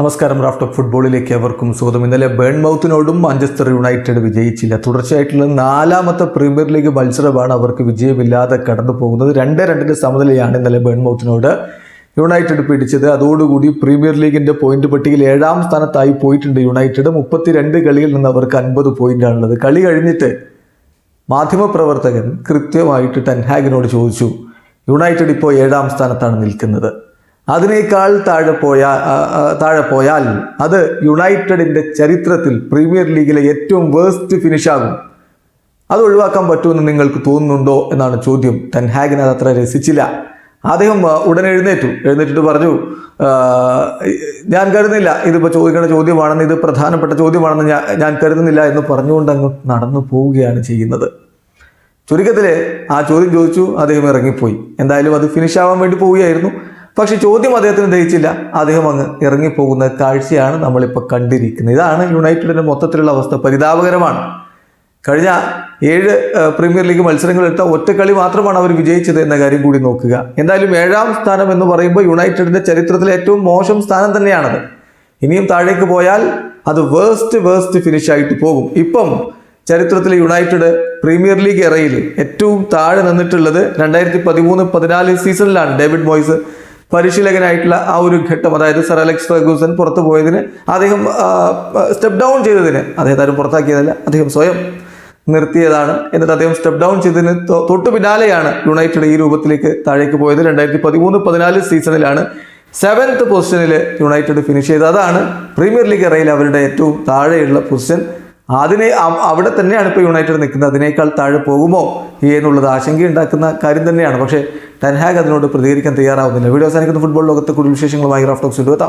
നമസ്കാരം raft of ഫുട്ബോളിലേക്ക് അവർക്കും സ്വാഗതം. ഇന്നലെ ബേൺമൗത്തിനോടും മാഞ്ചസ്റ്റർ യുണൈറ്റഡ് വിജയിച്ചില്ല. തുടർച്ചയായിട്ടുള്ള നാലാമത്തെ പ്രീമിയർ ലീഗ് മത്സരമാണ് അവർക്ക് വിജയമില്ലാതെ കടന്നു പോകുന്നത്. രണ്ട് രണ്ടിന് സമനിലയാണ് ഇന്നലെ ബേൺമൗത്തിനോട് യുണൈറ്റഡ് പിടിച്ചത്. അതോടുകൂടി പ്രീമിയർ ലീഗിന്റെ പോയിന്റ് പട്ടികയിൽ ഏഴാം സ്ഥാനത്തായി പോയിട്ടുണ്ട് യുണൈറ്റഡ്. മുപ്പത്തിരണ്ട് കളിയിൽ നിന്ന് അവർക്ക് അൻപത് പോയിന്റാണുള്ളത്. കളി കഴിഞ്ഞിട്ട് മാധ്യമപ്രവർത്തകൻ കൃത്യമായിട്ട് ടെൻഹാഗിനോട് ചോദിച്ചു യുണൈറ്റഡ് ഇപ്പോൾ ഏഴാം സ്ഥാനത്താണ് നിൽക്കുന്നത്. അതിനേക്കാൾ താഴെ പോയാൽ താഴെ പോയാൽ അത് യുണൈറ്റഡിന്റെ ചരിത്രത്തിൽ പ്രീമിയർ ലീഗിലെ ഏറ്റവും വേസ്റ്റ് ഫിനിഷാകും അത് ഒഴിവാക്കാൻ പറ്റുമെന്ന് നിങ്ങൾക്ക് തോന്നുന്നുണ്ടോ എന്നാണ് ചോദ്യം. ടെൻഹാഗിന് അത് അത്ര രസിച്ചില്ല. അദ്ദേഹം ഉടനെ എഴുന്നേറ്റു. എഴുന്നേറ്റിട്ട് പറഞ്ഞു ഞാൻ കരുതുന്നില്ല. ഇതിപ്പോൾ ചോദിക്കേണ്ട ചോദ്യമാണെന്ന് ഇത് പ്രധാനപ്പെട്ട ചോദ്യമാണെന്ന് ഞാൻ ഞാൻ കരുതുന്നില്ല എന്ന് പറഞ്ഞുകൊണ്ട് അങ്ങ് നടന്നു പോവുകയാണ് ചെയ്യുന്നത്. ചുരുക്കത്തിൽ ആ ചോദ്യം ചോദിച്ചു അദ്ദേഹം ഇറങ്ങിപ്പോയി. എന്തായാലും അത് ഫിനിഷ് ആവാൻ വേണ്ടി പോവുകയായിരുന്നു. പക്ഷെ ചോദ്യം അദ്ദേഹത്തിന് ദഹിച്ചില്ല. അദ്ദേഹം അങ്ങ് ഇറങ്ങിപ്പോകുന്ന കാഴ്ചയാണ് നമ്മളിപ്പോൾ കണ്ടിരിക്കുന്നത്. ഇതാണ് യുണൈറ്റഡിന്റെ മൊത്തത്തിലുള്ള അവസ്ഥ. പരിതാപകരമാണ്. കഴിഞ്ഞ ഏഴ് പ്രീമിയർ ലീഗ് മത്സരങ്ങൾ എടുത്ത ഒറ്റ കളി മാത്രമാണ് അവർ വിജയിച്ചത് എന്ന കാര്യം കൂടി നോക്കുക. എന്തായാലും ഏഴാം സ്ഥാനം എന്ന് പറയുമ്പോൾ യുണൈറ്റഡിന്റെ ചരിത്രത്തിലെ ഏറ്റവും മോശം സ്ഥാനം തന്നെയാണത്. ഇനിയും താഴേക്ക് പോയാൽ അത് വേസ്റ്റ് വേസ്റ്റ് ഫിനിഷ് ആയിട്ട് പോകും. ഇപ്പം ചരിത്രത്തിലെ യുണൈറ്റഡ് പ്രീമിയർ ലീഗ് എറയിൽ ഏറ്റവും താഴെ നിന്നിട്ടുള്ളത് രണ്ടായിരത്തി പതിമൂന്ന് പതിനാല് സീസണിലാണ് ഡേവിഡ് മോയ്സ് പരിശീലകനായിട്ടുള്ള ആ ഒരു ഘട്ടം അതായത് സർ അലക്സ് ഫെർഗൂസൺ പുറത്തു പോയതിന് അദ്ദേഹം സ്റ്റെപ്പ് ഡൗൺ ചെയ്തതിന് അദ്ദേഹത്തെ ആരും പുറത്താക്കിയതല്ല അദ്ദേഹം സ്വയം നിർത്തിയതാണ്. എന്നിട്ട് അദ്ദേഹം സ്റ്റെപ്പ് ഡൗൺ ചെയ്തതിന് തൊട്ടു പിന്നാലെയാണ് യുണൈറ്റഡ് ഈ രൂപത്തിലേക്ക് താഴേക്ക് പോയത്. രണ്ടായിരത്തി പതിമൂന്ന് പതിനാല് സീസണിലാണ് സെവൻത്ത് പൊസിഷനിൽ യുണൈറ്റഡ് ഫിനിഷ് ചെയ്തത്. അതാണ് പ്രീമിയർ ലീഗ് എറയിൽ അവരുടെ ഏറ്റവും താഴെയുള്ള പൊസിഷൻ അതിനെ അവിടെ തന്നെയാണ് ഇപ്പോൾ യുണൈറ്റഡ് നിൽക്കുന്നത്. അതിനേക്കാൾ താഴെ പോകുമോ എന്നുള്ളത് ആശങ്കയുണ്ടാക്കുന്ന കാര്യം തന്നെയാണ്. പക്ഷേ ടെൻഹാഗ് അതിനോട് പ്രതികരിക്കാൻ തയ്യാറാവുന്നില്ല. വീഡിയോ അവസാനിക്കുന്ന. ഫുട്ബോൾ ലോകത്തെ കൂടുതൽ വിശേഷങ്ങളുമായി റാഫ്റ്റോക്സ് എത്താം